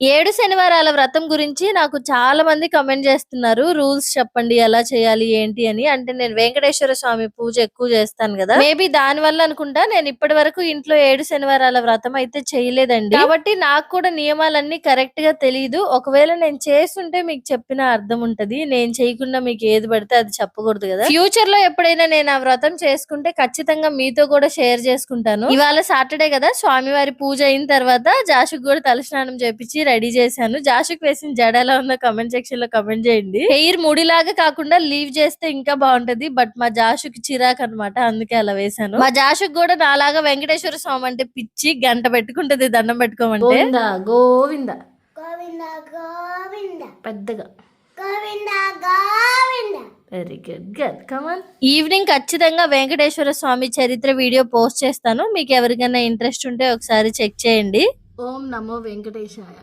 ఏడు శనివారాల వ్రతం గురించి నాకు చాలా మంది కమెంట్ చేస్తున్నారు. రూల్స్ చెప్పండి ఎలా చేయాలి ఏంటి అని. అంటే నేను వెంకటేశ్వర స్వామి పూజ ఎక్కువ చేస్తాను కదా. మేబీ దాని వల్ల అనుకుంటా నేను ఇప్పటి వరకు ఇంట్లో ఏడు శనివారాల వ్రతం అయితే చేయలేదండి. కాబట్టి నాకు కూడా నియమాలన్నీ కరెక్ట్గా తెలియదు ఒకవేళ నేను చేస్తుంటే మీకు చెప్పిన అర్థం ఉంటది. నేను చేయకుండా మీకు ఏది పడితే అది చెప్పకూడదు కదా. ఫ్యూచర్లో ఎప్పుడైనా నేను ఆ వ్రతం చేసుకుంటే ఖచ్చితంగా మీతో కూడా షేర్ చేసుకుంటాను. ఇవాళ సాటర్డే కదా స్వామివారి పూజ అయిన తర్వాత జాషుకు కూడా తలస్నానం చేపించి రెడీ చేశాను. జాషుకు వేసిన జడ ఎలా ఉందో కమెంట్ సెక్షన్లో కమెంట్ చేయండి. హెయిర్ ముడిలాగా కాకుండా లీవ్ చేస్తే ఇంకా బాగుంటది. బట్ మా జాషుకి చిరాకు అన్నమాట అందుకే అలా వేశాను. మా జాషుకు కూడా నాలాగా వెంకటేశ్వర స్వామి అంటే పిచ్చి గంట పెట్టుకుంటది దండం పెట్టుకోమంటే. గోవింద గోవింద. గోవింద గోవింద. పెద్దగా. Govinda Govinda. Very good good come on evening ఖచ్చితంగా వెంకటేశ్వర స్వామి చరిత్ర వీడియో పోస్ట్ చేస్తాను. మీకు ఎవరికైనా ఇంట్రెస్ట్ ఉంటే ఒకసారి చెక్ చేయండి. ఓం నమో వెంకటేశాయ.